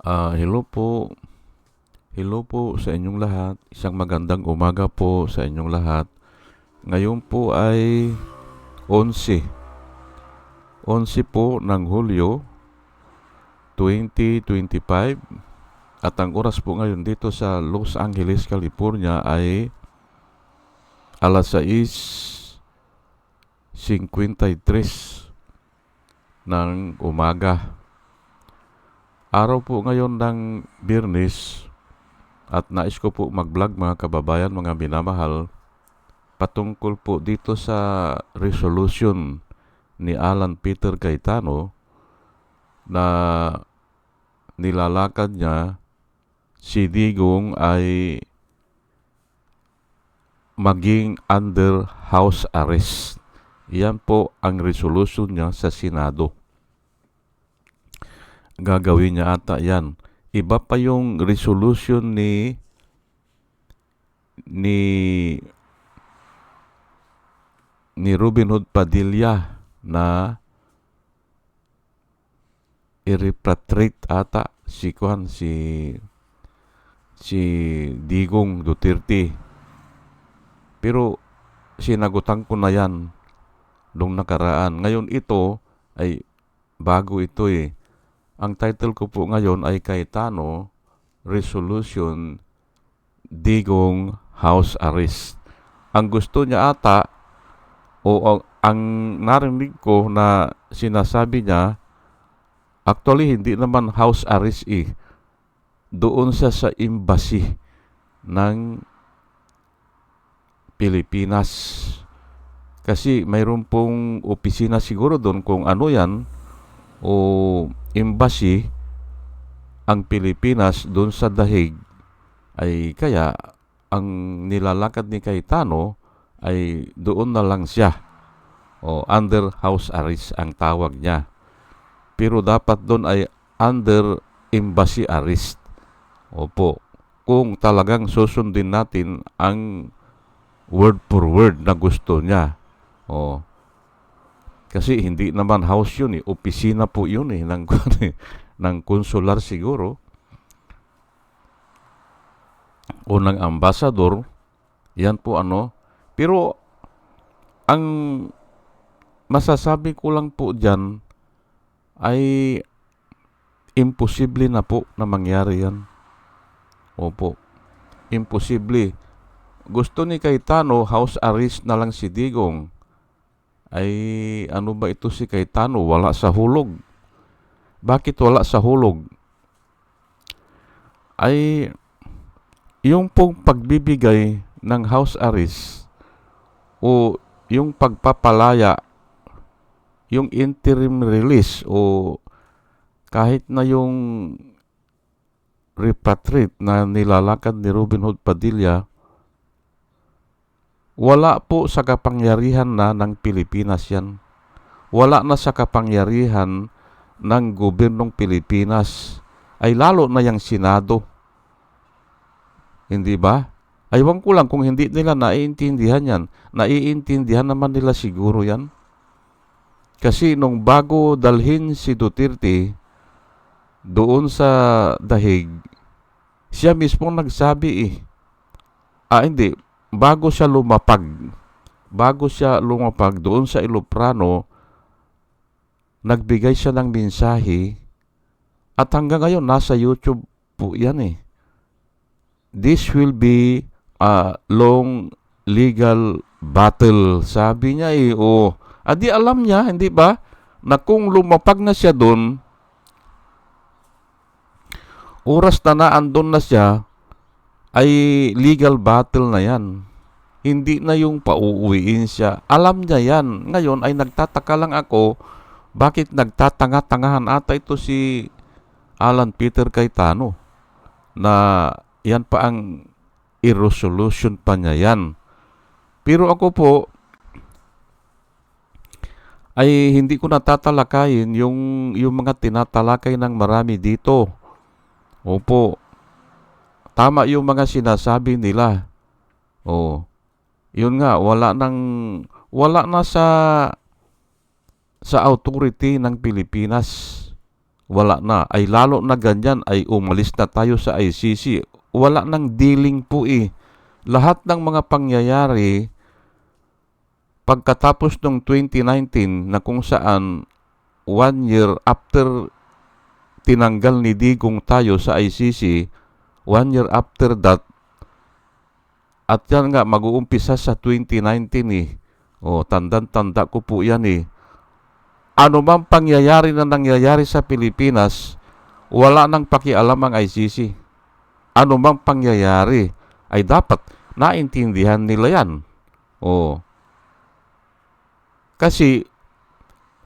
Ah, hello po. Hello po sa inyong lahat. Isang magandang umaga po sa inyong lahat. Ngayon po ay 11. 11 po ng Hulyo 2025 at ang oras po ngayon dito sa Los Angeles, California ay alas 6.53 ng umaga. Araw po ngayon ng Birnis at nais ko po mag-vlog mga kababayan, mga binamahal patungkol po dito sa resolution ni Alan Peter Cayetano na nilalakad niya si Digong ay maging under house arrest. Yan po ang resolution niya sa Senado gagawin niya ata yan. Iba pa yung resolution ni ni ni Robin Hood Padilla na i-repatriate ata si Kuan si si Digong Duterte. Pero sinagutan ko na yan nung nakaraan. Ngayon ito ay bago ito eh ang title ko po ngayon ay Cayetano Resolution Digong House Arrest. Ang gusto niya ata o ang, ang narinig ko na sinasabi niya actually hindi naman house arrest eh. Doon siya sa embassy ng Pilipinas. Kasi mayroon pong opisina siguro doon kung ano yan o embassy ang Pilipinas doon sa Dahig. Ay kaya ang nilalakad ni Cayetano ay doon na lang siya. O under house arrest ang tawag niya. Pero dapat doon ay under embassy arrest. Opo kung talagang susundin natin ang word for word na gusto niya. O kasi hindi naman house yun eh. Opisina po yun eh. Ng, ng konsular siguro. O ng ambasador. Yan po ano. Pero ang masasabi ko lang po dyan ay imposible na po na mangyari yan. Opo. Imposible. Gusto ni Cayetano, house arrest na lang si Digong ay ano ba ito si Cayetano? Wala sa hulog. Bakit wala sa hulog? Ay yung pong pagbibigay ng house arrest o yung pagpapalaya, yung interim release o kahit na yung repatriate na nilalakad ni Robin Hood Padilla wala po sa kapangyarihan na ng Pilipinas yan. Wala na sa kapangyarihan ng gobyernong Pilipinas. Ay lalo na yung Senado. Hindi ba? Aywan ko lang kung hindi nila naiintindihan yan. Naiintindihan naman nila siguro yan. Kasi nung bago dalhin si Duterte doon sa dahig, siya mismo nagsabi eh. Ah, hindi bago siya lumapag, bago siya lumapag doon sa Iloprano, nagbigay siya ng mensahe at hanggang ngayon nasa YouTube po yan eh. This will be a long legal battle. Sabi niya eh, oh, adi alam niya, hindi ba? Na kung lumapag na siya doon, oras na naandun na siya, ay legal battle na yan. Hindi na yung pauuwiin siya. Alam niya yan. Ngayon ay nagtataka lang ako bakit nagtatanga-tangahan ata ito si Alan Peter Cayetano na yan pa ang irresolution pa niya yan. Pero ako po ay hindi ko natatalakayin yung yung mga tinatalakay ng marami dito. Opo, tama yung mga sinasabi nila. Oh. Yun nga, wala nang wala na sa sa authority ng Pilipinas. wala na. Ay lalo na ganyan ay umalis na tayo sa ICC. Wala nang dealing po eh. Lahat ng mga pangyayari pagkatapos ng 2019 na kung saan one year after tinanggal ni Digong tayo sa ICC, one year after that, at yan nga, mag-uumpisa sa 2019 eh. O, tandan-tanda ko po yan eh. Ano mang pangyayari na nangyayari sa Pilipinas, wala nang pakialam ang ICC. Ano mang pangyayari, ay dapat naintindihan nila yan. O, kasi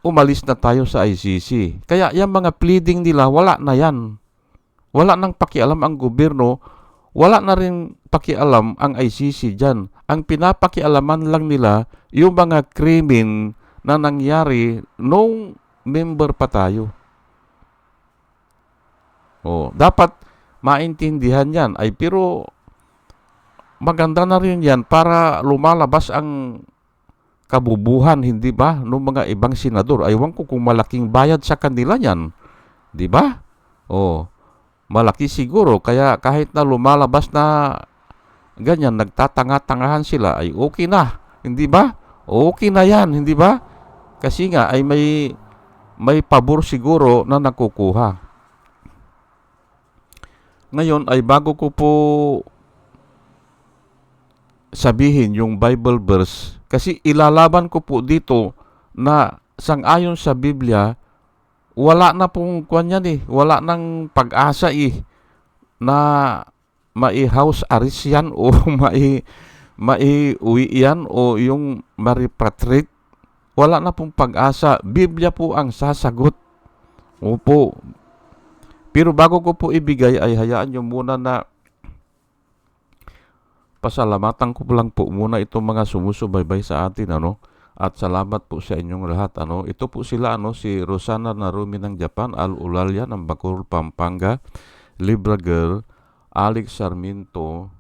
umalis na tayo sa ICC. Kaya yung mga pleading nila, wala na yan. Wala nang pakialam ang gobyerno, wala na rin pakialam ang ICC dyan. Ang pinapakialaman lang nila yung mga krimen na nangyari nung member pa tayo. Oh, dapat maintindihan yan. Ay pero maganda na rin yan para lumalabas ang kabubuhan, hindi ba, ng mga ibang senador. Aywan ko kung malaking bayad sa kanila yan. Di ba? Oh, malaki siguro. Kaya kahit na lumalabas na ganyan, nagtatanga-tangahan sila, ay okay na. Hindi ba? Okay na yan, hindi ba? Kasi nga ay may may pabor siguro na nakukuha. Ngayon ay bago ko po sabihin yung Bible verse kasi ilalaban ko po dito na sangayon sa Biblia wala na pong kwan yan eh. Wala nang pag-asa eh na mai-house arrest yan o mai mai-uwi yan o yung maripatriate wala na pong pag-asa. Biblia po ang sasagot. Opo. Pero bago ko po ibigay ay hayaan nyo muna na pasalamatan ko lang po muna itong mga sumusubaybay sa atin ano at salamat po sa inyong lahat ano. Ito po sila ano si Rosana Narumi ng Japan Al Ulalya ng Bacoor Pampanga Libra Girl Alex Sarmiento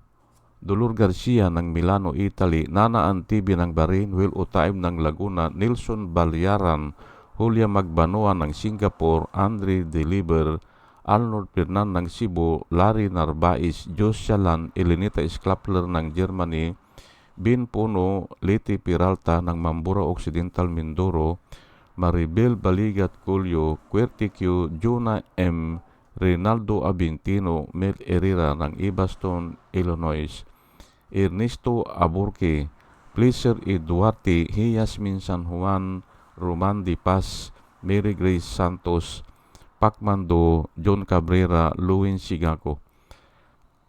Dolor Garcia ng Milano, Italy, Nana Antibi ng Bahrain, Will Utaim ng Laguna, Nilson Balyaran, Julia Magbanoa ng Singapore, Andre Deliver, Arnold Fernan ng Cebu, Larry Narbais, Jos Shalan, Elenita Sklapler ng Germany, Bin Puno, Liti Peralta ng Mambura Occidental Mindoro, Maribel Baligat Culio, Querticio, Juna M., Reynaldo Abintino, Mel Herrera ng Ibaston, Illinois, Ernesto Aburque, Pleasure E. Duarte, Yasmin San Juan, Roman Di Paz, Mary Grace Santos, Pacmando, John Cabrera, Luwin Sigaco,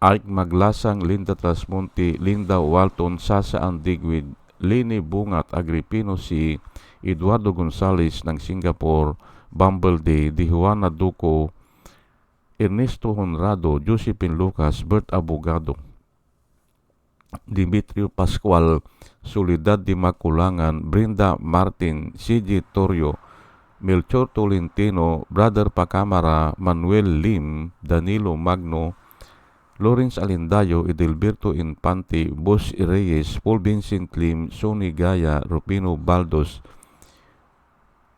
Ike Maglasang, Linda Trasmonte, Linda Walton, Sasa Andigwid, Lini Bungat, Agripino si Eduardo Gonzales ng Singapore, Bumble Day, Di Juana Duco, Ernesto Honrado, Josephine Lucas, Bert Abogado, Dimitrio Pascual, Solidad de Maculangan, Brenda Martin, CJ Torrio, Melchor Tolentino, Brother Pacamara, Manuel Lim, Danilo Magno, Lawrence Alindayo, Edelberto Infante, Boss Reyes, Paul Vincent Lim, Sonny Gaya, Rupino Baldos,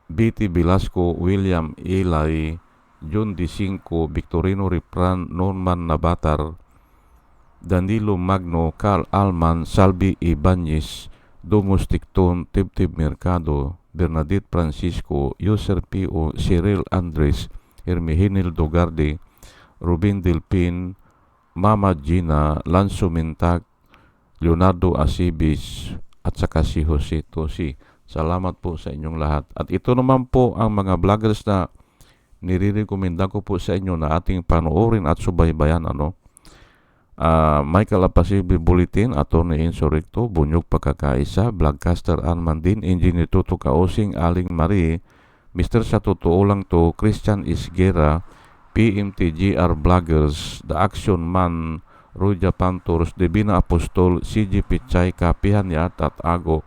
B.T. Velasco, William Eli, John D. Victorino Ripran, Norman Nabatar, Danilo Magno, Carl Alman, Salvi Ibanez, Domus Ticton, Tibtib Mercado, Bernadette Francisco, User P.O., Cyril Andres, Hermihinil Dogarde, Rubin Delpin, Mama Gina, Lanzo Mintag, Leonardo Asibis, at saka si Jose Tosi. Salamat po sa inyong lahat. At ito naman po ang mga vloggers na nirirekomenda ko po sa inyo na ating panoorin at subaybayan. Ano? Uh, Michael Apasibi Bulletin, Atty. Insurrecto, Bunyog Pagkakaisa, Vlogcaster Armandin, Engineer Tuto Kaosing, Aling Marie, Mr. Sa Totoo Lang To, Christian Isgera, PMTGR Vloggers, The Action Man, Ruja Pantors, Divina Apostol, CG Pichay, Kapihan Yat at Ago,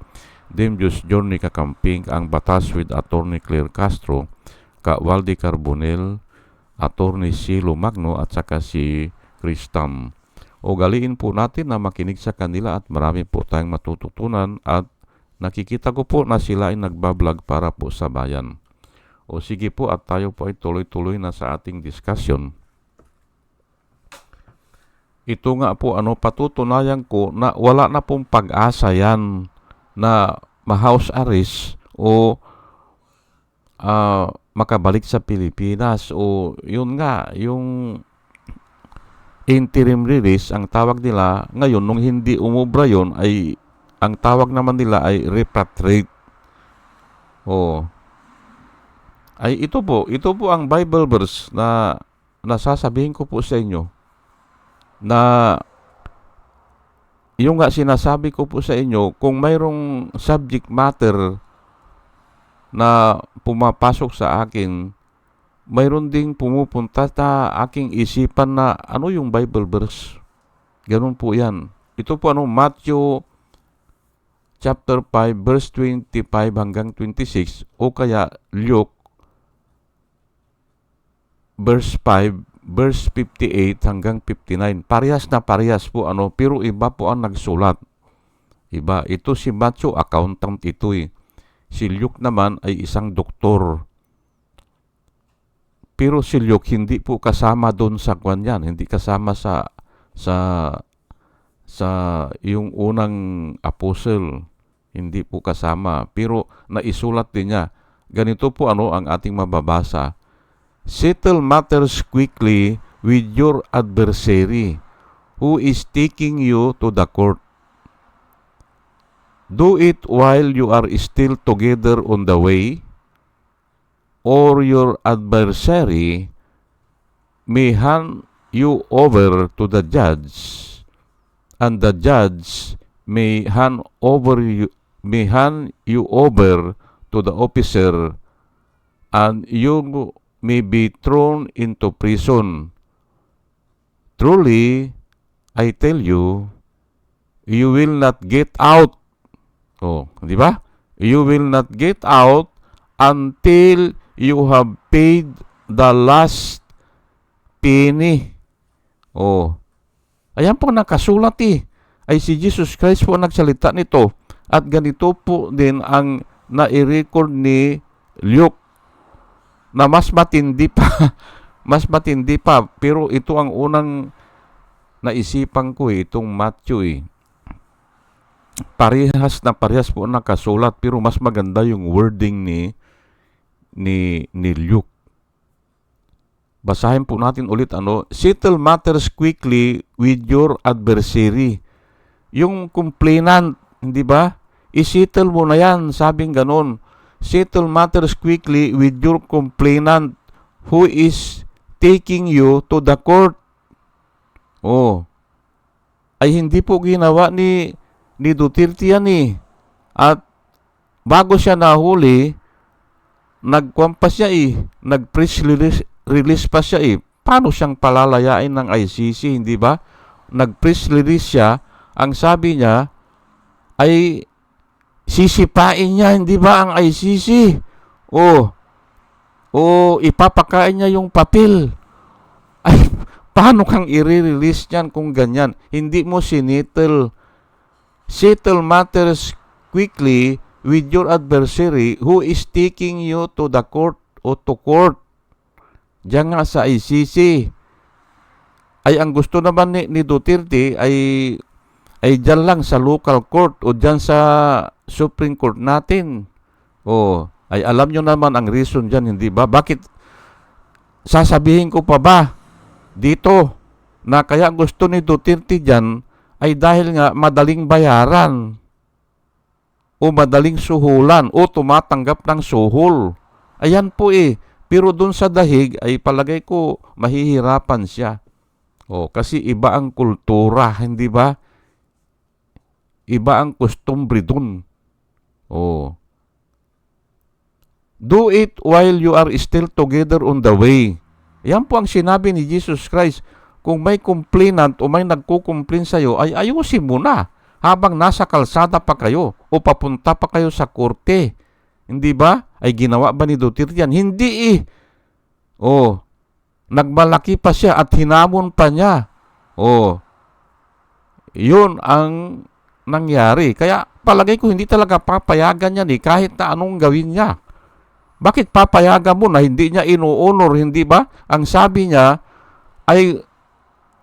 Demjus Journey Kakamping, Ang Batas with Attorney Claire Castro, Ka Waldi Carbonel, Attorney Silo Magno at saka si Kristam. O galiin po natin na makinig sa kanila at marami po tayong matututunan at nakikita ko po na sila ay nagbablog para po sa bayan. O sige po at tayo po ay tuloy-tuloy na sa ating discussion. Ito nga po ano patutunayan ko na wala na pong pag-asa yan na ma-house arrest o ah, makabalik sa Pilipinas o yun nga yung interim release ang tawag nila ngayon nung hindi umubra yon ay ang tawag naman nila ay repatriate o ay ito po ito po ang Bible verse na nasasabihin ko po sa inyo na yung nga sinasabi ko po sa inyo kung mayroong subject matter na pumapasok sa akin, mayroon ding pumupunta sa aking isipan na ano yung Bible verse. Ganun po yan. Ito po ano, Matthew chapter 5 verse 25 hanggang 26 o kaya Luke verse 5 verse 58 hanggang 59. Parehas na parehas po ano, pero iba po ang nagsulat. Iba. Ito si Matthew, accountant ito eh. Si Luke naman ay isang doktor. Pero si Luke hindi po kasama doon sa kwan. Hindi kasama sa sa sa yung unang apostle. Hindi po kasama. Pero naisulat din niya. Ganito po ano ang ating mababasa. Settle matters quickly with your adversary who is taking you to the court. Do it while you are still together on the way, or your adversary may hand you over to the judge, and the judge may hand over you may hand you over to the officer, and you may be thrown into prison. Truly, I tell you, you will not get out. Oh, di ba? You will not get out until you have paid the last penny. Oh. Ayan po nakasulat eh. Ay si Jesus Christ po nagsalita nito. At ganito po din ang nai-record ni Luke na mas matindi pa mas matindi pa pero ito ang unang naisipan ko eh, itong Matthew eh. Parehas na parehas po nakasulat pero mas maganda yung wording ni ni ni Luke. Basahin po natin ulit ano, settle matters quickly with your adversary. Yung complainant, hindi ba? I-settle mo na yan, sabing ganon settle matters quickly with your complainant who is taking you to the court. Oh. Ay hindi po ginawa ni ni Duterte yan eh. At bago siya nahuli, nagkwampa siya eh. Nag-press release, release pa siya eh. Paano siyang palalayain ng ICC, hindi ba? Nag-press release siya. Ang sabi niya ay sisipain niya, hindi ba, ang ICC? O, o ipapakain niya yung papel. Ay, paano kang i-release niyan kung ganyan? Hindi mo sinittle. Settle matters quickly with your adversary who is taking you to the court o to court. Diyan nga sa ICC. Ay, ang gusto naman ni, ni Duterte ay ay dyan lang sa local court o dyan sa Supreme Court natin. O, ay alam nyo naman ang reason dyan, hindi ba? Bakit sasabihin ko pa ba dito na kaya gusto ni Duterte dyan ay dahil nga madaling bayaran o madaling suhulan o tumatanggap ng suhol. Ayan po eh. Pero doon sa dahig ay palagay ko mahihirapan siya. O, kasi iba ang kultura, hindi ba? Iba ang customary doon. Oh. Do it while you are still together on the way. Yan po ang sinabi ni Jesus Christ. Kung may complainant o may nagkukomplain sa iyo, ay ayusin mo na habang nasa kalsada pa kayo o papunta pa kayo sa korte. Hindi ba? Ay ginawa ba ni Duterte yan? Hindi eh. Oh, nagmalaki pa siya at hinamon pa niya. Oh, yun ang nangyari. Kaya palagay ko hindi talaga papayagan yan eh kahit na anong gawin niya. Bakit papayagan mo na hindi niya inuunor, hindi ba? Ang sabi niya ay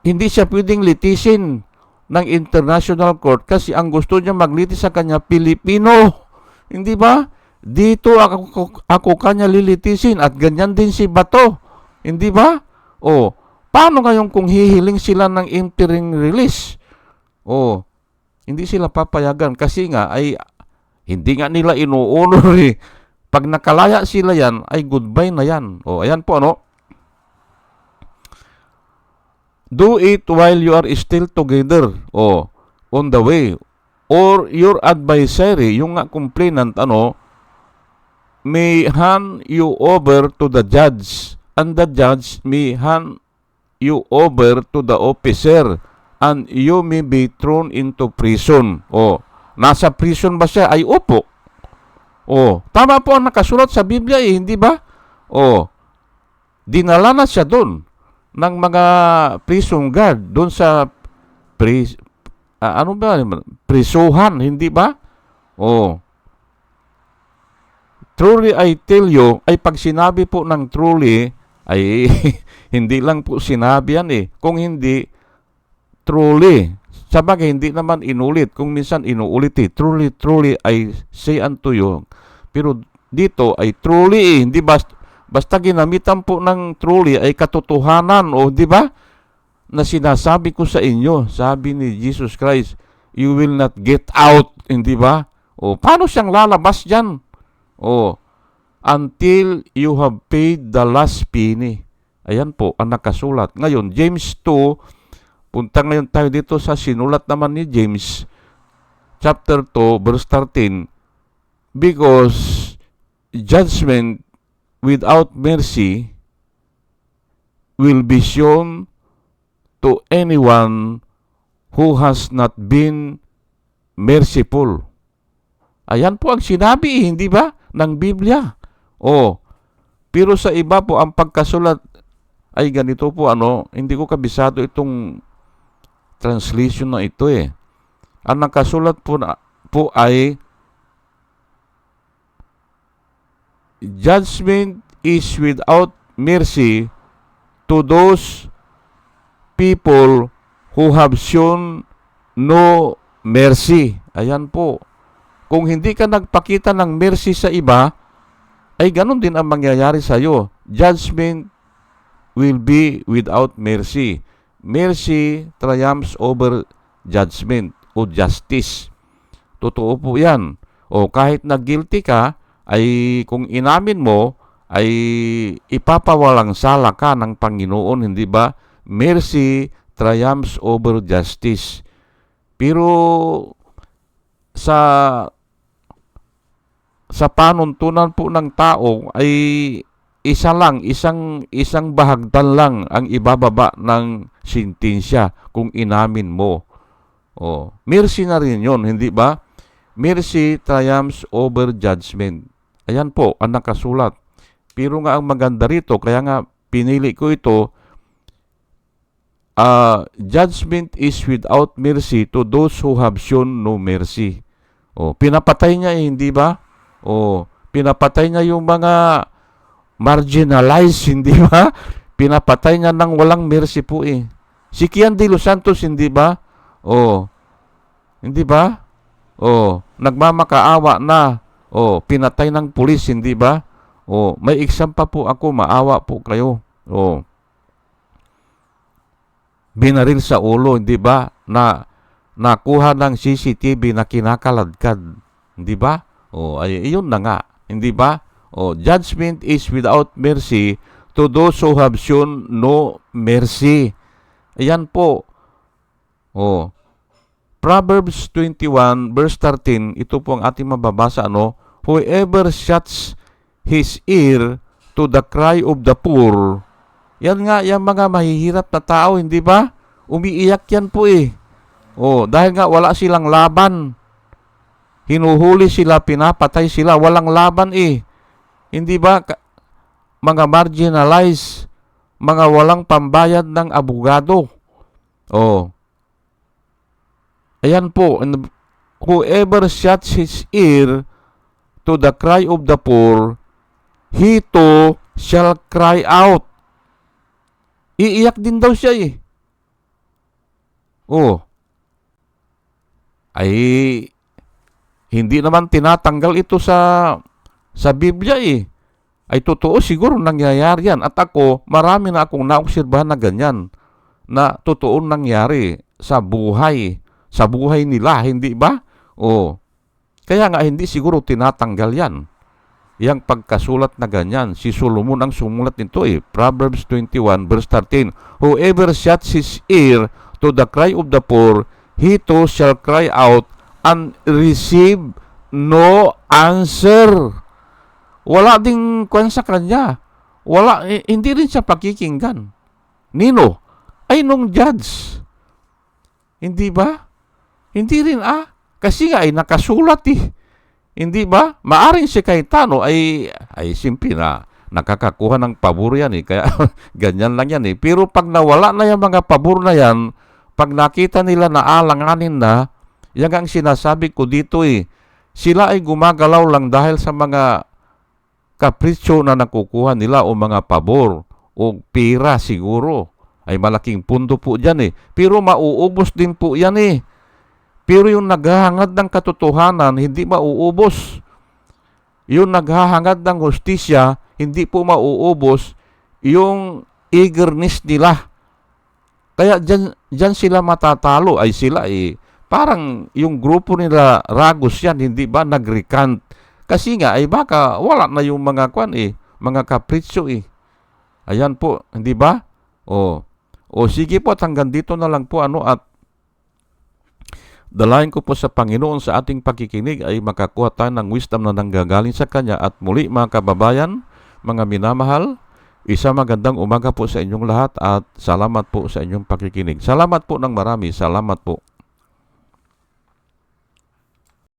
hindi siya pwedeng litisin ng International Court kasi ang gusto niya maglitis sa kanya Pilipino. Hindi ba? Dito ako, ako kanya lilitisin at ganyan din si Bato. Hindi ba? O, paano ngayon kung hihiling sila ng interim release? O, hindi sila papayagan kasi nga ay hindi nga nila inuunor eh. Pag nakalaya sila yan, ay goodbye na yan. O, ayan po ano. Do it while you are still together. O, on the way. Or your adversary, yung nga complainant, ano, may hand you over to the judge. And the judge may hand you over to the officer. And you may be thrown into prison. O, nasa prison ba siya? Ay, opo. Oh, tama po ang nakasulat sa Biblia eh, hindi ba? Oh, dinala na siya doon ng mga prison guard doon sa pri, ah, ano ba prisuhan, hindi ba? Oh. Truly I tell you, ay pag sinabi po ng truly, ay hindi lang po sinabi yan eh. Kung hindi, truly. Sabagay, hindi naman inulit. Kung minsan inuulit eh. Truly, truly, I say unto you. Pero dito ay truly eh. Hindi basta, basta ginamitan po ng truly ay katotohanan. O di ba? Na sinasabi ko sa inyo, sabi ni Jesus Christ, you will not get out. Hindi ba? O paano siyang lalabas dyan? O until you have paid the last penny. Ayan po ang nakasulat. Ngayon, James 2, Punta ngayon tayo dito sa sinulat naman ni James, chapter 2, verse 13. Because judgment without mercy will be shown to anyone who has not been merciful. Ayan po ang sinabi, hindi ba, ng Biblia. Oh, pero sa iba po, ang pagkasulat ay ganito po, ano, hindi ko kabisado itong translation na ito eh. Ang nakasulat po, na, po ay Judgment is without mercy to those people who have shown no mercy. Ayan po. Kung hindi ka nagpakita ng mercy sa iba, ay ganun din ang mangyayari sa iyo. Judgment will be without mercy mercy triumphs over judgment o justice. Totoo po yan. O kahit na guilty ka, ay kung inamin mo, ay ipapawalang sala ka ng Panginoon, hindi ba? Mercy triumphs over justice. Pero sa sa panuntunan po ng tao ay isa lang, isang isang bahagdan lang ang ibababa ng sintensya kung inamin mo. Oh, mercy na rin 'yon, hindi ba? Mercy triumphs over judgment. Ayan po ang nakasulat. Pero nga ang maganda rito, kaya nga pinili ko ito, uh, judgment is without mercy to those who have shown no mercy. Oh, pinapatay niya eh, hindi ba? Oh, pinapatay niya yung mga marginalized, hindi ba? Pinapatay niya ng walang mercy po eh. Si Kian de Los Santos, hindi ba? Oh, hindi ba? Oh, nagmamakaawa na. Oh, pinatay ng pulis, hindi ba? Oh, may exam pa po ako, maawa po kayo. Oh. Binaril sa ulo, hindi ba? Na nakuha ng CCTV na kinakaladkad, hindi ba? Oh, ay iyon na nga, hindi ba? Oh, judgment is without mercy to those who have shown no mercy. Ayan po. Oh. Proverbs 21 verse 13, ito po ang ating mababasa ano, whoever shuts his ear to the cry of the poor. Yan nga, yung mga mahihirap na tao, hindi ba? Umiiyak yan po eh. Oh, dahil nga wala silang laban. Hinuhuli sila, pinapatay sila, walang laban eh. Hindi ba mga marginalized, mga walang pambayad ng abogado? Oh. Ayan po, whoever shuts his ear to the cry of the poor, he too shall cry out. Iiyak din daw siya eh. Oh. Ay, hindi naman tinatanggal ito sa sa Biblia eh. Ay totoo siguro nangyayari yan. At ako, marami na akong naobserbahan na ganyan na totoo nangyari sa buhay. Sa buhay nila, hindi ba? O, kaya nga hindi siguro tinatanggal yan. Yang pagkasulat na ganyan, si Solomon ang sumulat nito eh. Proverbs 21 verse 13. Whoever shuts his ear to the cry of the poor, he too shall cry out and receive no answer. Wala ding kwan sa kanya. Wala, eh, hindi rin siya pakikinggan. Nino? Ay nung judge. Hindi ba? Hindi rin ah. Kasi nga ay nakasulat eh. Hindi ba? Maaring si Cayetano ay, ay simple na nakakakuha ng pabor yan eh. Kaya ganyan lang yan eh. Pero pag nawala na yung mga pabor na yan, pag nakita nila na alanganin na, yan ang sinasabi ko dito eh. Sila ay gumagalaw lang dahil sa mga kapritsyo na nakukuha nila o mga pabor o pera siguro. Ay malaking pundo po dyan eh. Pero mauubos din po yan eh. Pero yung naghahangad ng katotohanan, hindi mauubos. Yung naghahangad ng hustisya, hindi po mauubos yung eagerness nila. Kaya dyan, dyan sila matatalo ay sila eh. Parang yung grupo nila Ragos yan, hindi ba nag-recant? Kasi nga ay baka wala na yung mga kwan eh, mga kapritsyo eh. Ayan po, hindi ba? O, o sige po at hanggang dito na lang po ano at Dalayan ko po sa Panginoon sa ating pakikinig ay makakuha tayo ng wisdom na nanggagaling sa Kanya at muli mga kababayan, mga minamahal, isa magandang umaga po sa inyong lahat at salamat po sa inyong pakikinig. Salamat po ng marami. Salamat po.